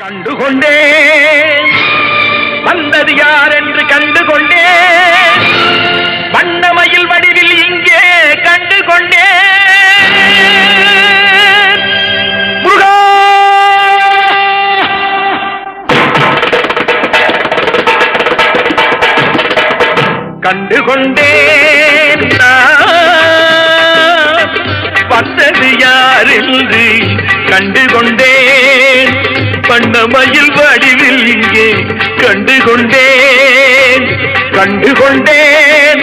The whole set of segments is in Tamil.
கண்டுகொண்டே வந்தது யார் என்று கண்டு மயில் வடிவில் இங்கே கண்டு கொண்டேன் கண்டு கொண்டேன்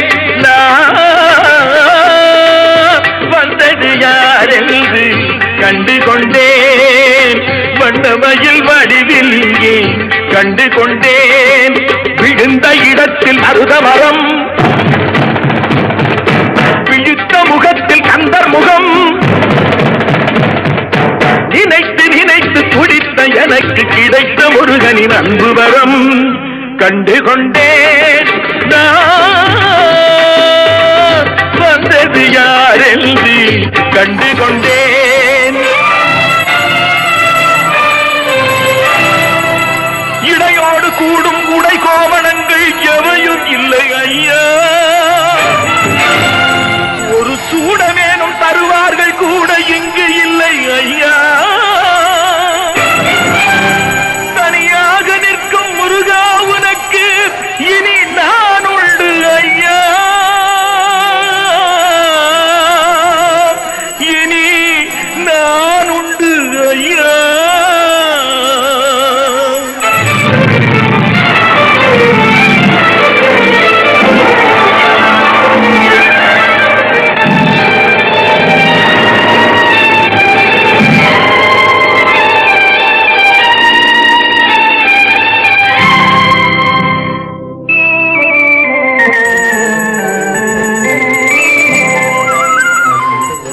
வந்தது யாரென்று கண்டு கொண்டேன் வந்த மயில் வடிவில் இங்கே கண்டு கொண்டேன் விழுந்த இடத்தில் அருத மரம் எனக்கு கிடைத்த முருகனின் அன்பு வரம் கண்டு கொண்டேன் வந்தது யாரென்று கண்டு கொண்டேன்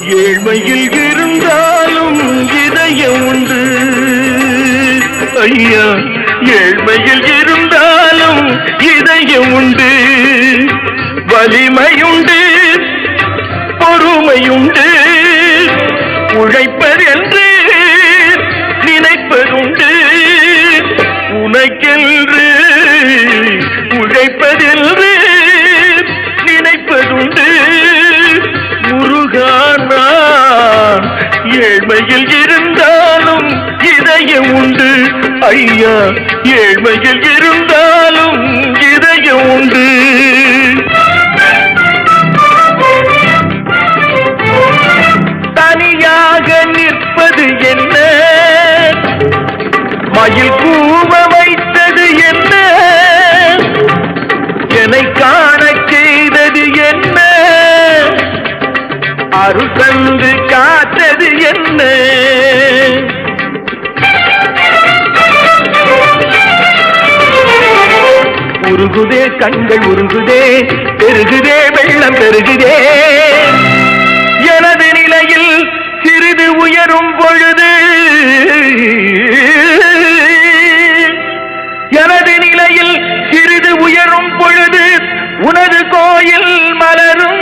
ஏழ்மையில் இருந்தாலும் இதயம் உண்டு. ஐயா ஏழ்மையில் இருந்தாலும் இதயம் உண்டு. வலிமையுண்டு பொறுமையுண்டு. உழைப்பர் என்று ஏழ்மையில் இருந்தாலும் இதய உண்டு. ஐயா ஏழ்மையில் இருந்தாலும் இதய உண்டு. தனியாக நீ அருள் தந்து காத்தது என்ன? உருகுதே கண்கள் உருகுதே பெருகுதே வெள்ளம் பெருகுதே. எனது நிலையில் சிறிது உயரும் பொழுது எனது நிலையில் சிறிது உயரும் பொழுது உனது கோயில் மலரும்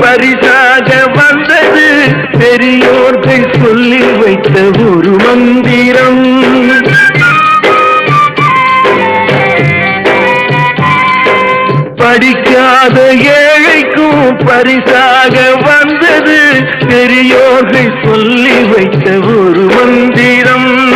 பரிசாக வந்தது பெரியோர்கள் சொல்லி வைத்த ஒரு மந்திரம். படிக்காத ஏழைக்கும் பரிசாக வந்தது பெரியோர்கள் சொல்லி வைத்த ஒரு மந்திரம்.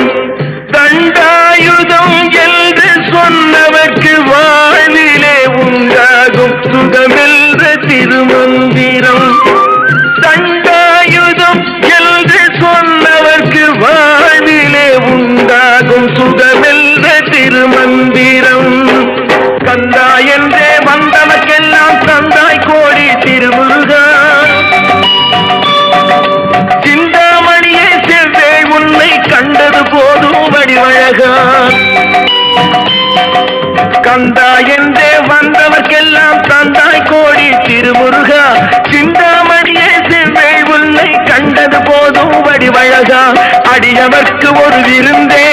அடியவர்க்கு ஒரு விருந்தே.